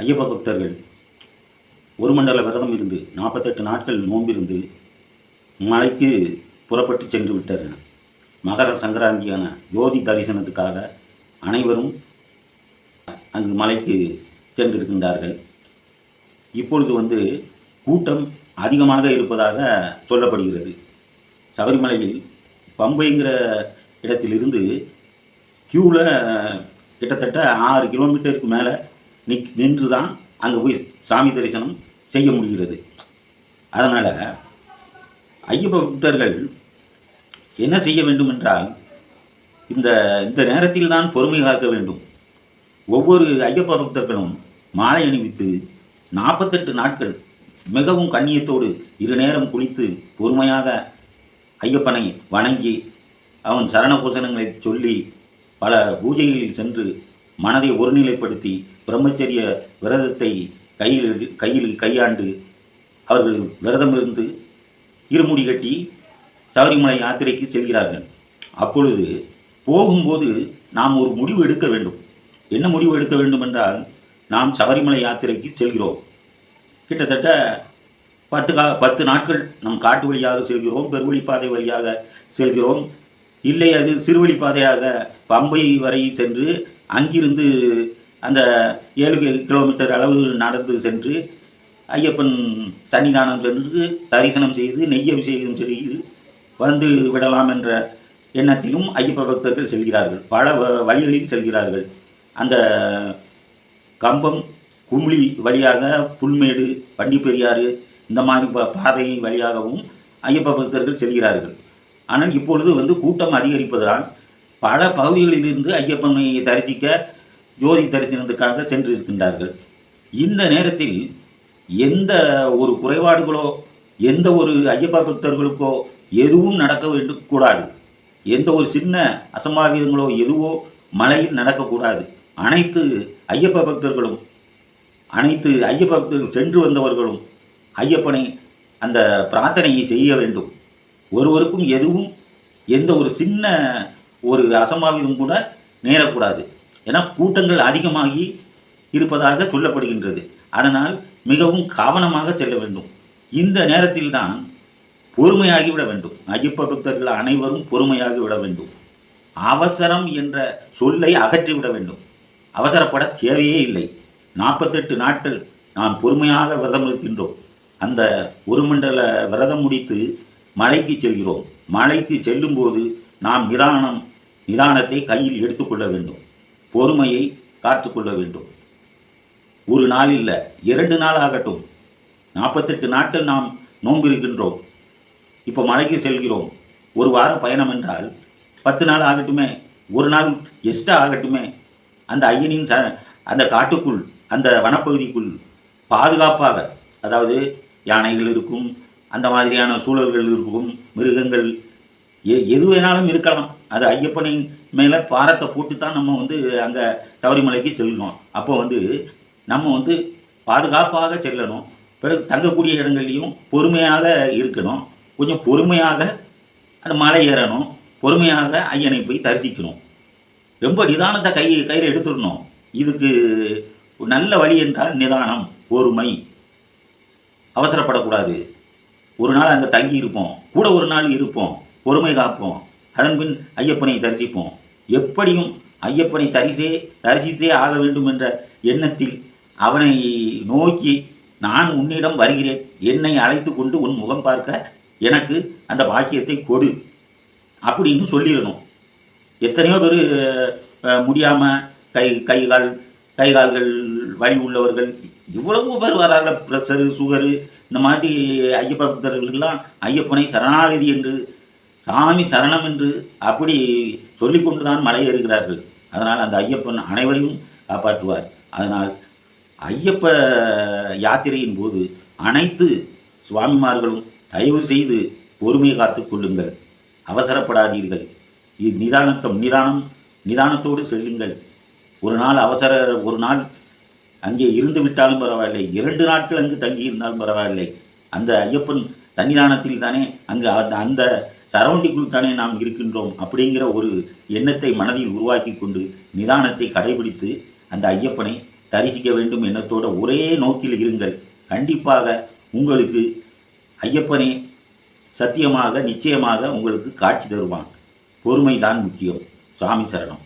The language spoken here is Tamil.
ஐயப்ப பக்தர்கள். ஒரு மண்டல விரதம் இருந்து நாற்பத்தெட்டு நாட்கள் நோன்பிருந்து மலைக்கு புறப்பட்டு சென்று விட்டார்கள் மகர சங்கராந்தியான ஜோதி தரிசனத்துக்காக அனைவரும் அங்கு மலைக்கு சென்றிருக்கின்றார்கள். இப்பொழுது வந்து கூட்டம் அதிகமாக இருப்பதாக சொல்லப்படுகிறது. சபரிமலையில் பம்பைங்கிற இடத்திலிருந்து க்யூவில் கிட்டத்தட்ட ஆறு கிலோமீட்டருக்கு மேலே நிக் நின்று தான் அங்கே போய் சாமி தரிசனம் செய்ய முடிகிறது. அதனால் ஐயப்ப பக்தர்கள் என்ன செய்ய வேண்டும் என்றால் இந்த இந்த நேரத்தில் தான் பொறுமை காக்க வேண்டும். ஒவ்வொரு ஐயப்ப பக்தர்களும் மாலை அணிவித்து நாற்பத்தெட்டு நாட்கள் மிகவும் கண்ணியத்தோடு இரு நேரம் குளித்து பொறுமையாக ஐயப்பனை வணங்கி அவன் சரண பூசணங்களை சொல்லி பல பூஜைகளில் சென்று மனதை ஒருநிலைப்படுத்தி பிரம்மச்சரிய விரதத்தை கையில் கையில் கையாண்டு அவர்கள் விரதமிருந்து இருமுடி கட்டி சபரிமலை யாத்திரைக்கு செல்கிறார்கள். அப்பொழுது போகும்போது நாம் ஒரு முடிவு எடுக்க வேண்டும். என்ன முடிவு எடுக்க வேண்டும் என்றால் நாம் சபரிமலை யாத்திரைக்கு செல்கிறோம். கிட்டத்தட்ட பத்து கா பத்து நாட்கள் நம் காட்டு வழியாக செல்கிறோம் பெருவழிப்பாதை வழியாக செல்கிறோம். இல்லை அது சிறுவழிப்பாதையாக பம்பை வரை சென்று அங்கிருந்து அந்த ஏழு கிலோமீட்டர் அளவு நடந்து சென்று ஐயப்பன் சன்னிதானம் சென்று தரிசனம் செய்து நெய் அபிஷேகம் செய்து வந்து விடலாம் என்ற எண்ணத்திலும் ஐயப்ப பக்தர்கள் செல்கிறார்கள். பல வ- வழிகளில் செல்கிறார்கள். அந்த கம்பம் கும்ளி வழியாக புல்மேடு வண்டிப்பெரியாறு இந்த மாதிரி ப- பாதை வழியாகவும் ஐயப்ப பக்தர்கள் செல்கிறார்கள். ஆனால் இப்பொழுது வந்து கூட்டம் அதிகரிப்பதால் பல பகுதிகளிலிருந்து ஐயப்பனை தரிசிக்க ஜோதி தரிசனத்துக்காக சென்றிருக்கின்றார்கள். இந்த நேரத்தில் எந்த ஒரு குறைபாடுகளோ எந்த ஒரு ஐயப்ப பக்தர்களுக்கோ எதுவும் நடக்க வேண்டும் கூடாது. எந்த ஒரு சின்ன அசம்பாவிதங்களோ எதுவோ மலையில் நடக்கக்கூடாது. அனைத்து ஐயப்ப பக்தர்களும் அனைத்து ஐயப்ப பக்தர்கள் சென்று வந்தவர்களும் ஐயப்பனை அந்த பிரார்த்தனையை செய்ய வேண்டும். ஒருவருக்கும் எதுவும் எந்த ஒரு சின்ன ஒரு அசம்பாவிதம் கூட நேரக்கூடாது. என கூட்டங்கள் அதிகமாகி இருப்பதாக சொல்லப்படுகின்றது. அதனால் மிகவும் கவனமாக செல்ல வேண்டும். இந்த நேரத்தில் தான் பொறுமையாகி விட வேண்டும். ஐயப்ப பக்தர்கள் அனைவரும் பொறுமையாகி விட வேண்டும். அவசரம் என்ற சொல்லை அகற்றிவிட வேண்டும். அவசரப்பட தேவையே இல்லை. நாற்பத்தெட்டு நாட்கள் நாம் பொறுமையாக விரதம் இருக்கின்றோம். அந்த ஒரு மண்டல விரதம் முடித்து மலைக்கு செல்கிறோம். மலைக்கு செல்லும்போது நாம் நிதானம் நிதானத்தை கையில் எடுத்துக்கொள்ள வேண்டும். பொறுமையை காத்துக்கொள்ள வேண்டும். ஒரு நாள் இல்லை இரண்டு நாள் ஆகட்டும். நாற்பத்தெட்டு நாட்கள் நாம் நோன்பு இருக்கின்றோம் இப்போ மலைக்கு செல்கிறோம். ஒரு வார பயணம் என்றால் பத்து நாள் ஆகட்டுமே ஒரு நாள் எக்ஸ்ட்ரா ஆகட்டுமே அந்த ஐயனின் ச அந்த காட்டுக்குள் அந்த வனப்பகுதிக்குள் பாதுகாப்பாக அதாவது யானைகள் இருக்கும் அந்த மாதிரியான சூழல்கள் இருக்கும் மிருகங்கள் எ எது வேணாலும் இருக்கலாம். அது ஐயப்பனின் மேலே பாரத்தை போட்டு தான் நம்ம வந்து அங்கே தவறிமலைக்கு செல்லணும். அப்போ வந்து நம்ம வந்து பாதுகாப்பாக செல்லணும். பிறகு தங்கக்கூடிய இடங்கள்லையும் பொறுமையாக இருக்கணும். கொஞ்சம் பொறுமையாக அந்த மலை ஏறணும். பொறுமையாக ஐயனை போய் தரிசிக்கணும். ரொம்ப நிதானத்தை கை கையில் எடுத்துடணும். இதுக்கு ஒரு நல்ல வழி என்றால் நிதானம் பொறுமை. அவசரப்படக்கூடாது. ஒரு நாள் அங்கே தங்கி இருப்போம் கூட ஒரு நாள் இருப்போம். பொறுமை காப்போம். அதன்பின் ஐயப்பனை தரிசிப்போம். எப்படியும் ஐயப்பனை தரிசே தரிசித்தே ஆக வேண்டும் என்ற எண்ணத்தில் அவனை நோக்கி நான் உன்னிடம் வருகிறேன். என்னை அழைத்து கொண்டு உன் முகம் பார்க்க எனக்கு அந்த பாக்கியத்தை கொடு அப்படின்னு சொல்லிடணும். எத்தனையோ பேர் முடியாமல் கை கை கால் கை கால்கள் வழி உள்ளவர்கள் இவ்வளவு பேர் வராங்க. ப்ரெஷரு சுகரு இந்த மாதிரி ஐயப்பக்தர்களுக்கெல்லாம் ஐயப்பனை சரணாகதி என்று சாமி சரணம் என்று அப்படி சொல்லிக்கொண்டு தான் மலை ஏறுகிறார்கள். அதனால் அந்த ஐயப்பன் அனைவரையும் காப்பாற்றுவார். அதனால் ஐயப்ப யாத்திரையின் போது அனைத்து சுவாமிமார்களும் தயவு செய்து பொறுமை காத்து கொள்ளுங்கள். அவசரப்படாதீர்கள். இது நிதானத்தம் நிதானம் நிதானத்தோடு செல்லுங்கள். ஒரு நாள் அவசர ஒரு நாள் அங்கே இருந்து விட்டாலும் பரவாயில்லை. இரண்டு நாட்கள் அங்கு தங்கி இருந்தாலும் பரவாயில்லை. அந்த ஐயப்பன் தன்னிதானத்தில் தானே அங்கு அந்த அந்த சரௌண்டிங்குள் தானே நாம் இருக்கின்றோம் அப்படிங்கிற ஒரு எண்ணத்தை மனதில் உருவாக்கி கொண்டு நிதானத்தை கடைபிடித்து அந்த ஐயப்பனை தரிசிக்க வேண்டும் எண்ணத்தோட ஒரே நோக்கில் இருங்கள். கண்டிப்பாக உங்களுக்கு ஐயப்பனே சத்தியமாக நிச்சயமாக உங்களுக்கு காட்சி தருவான். பொறுமைதான் முக்கியம். சாமி சரணம்.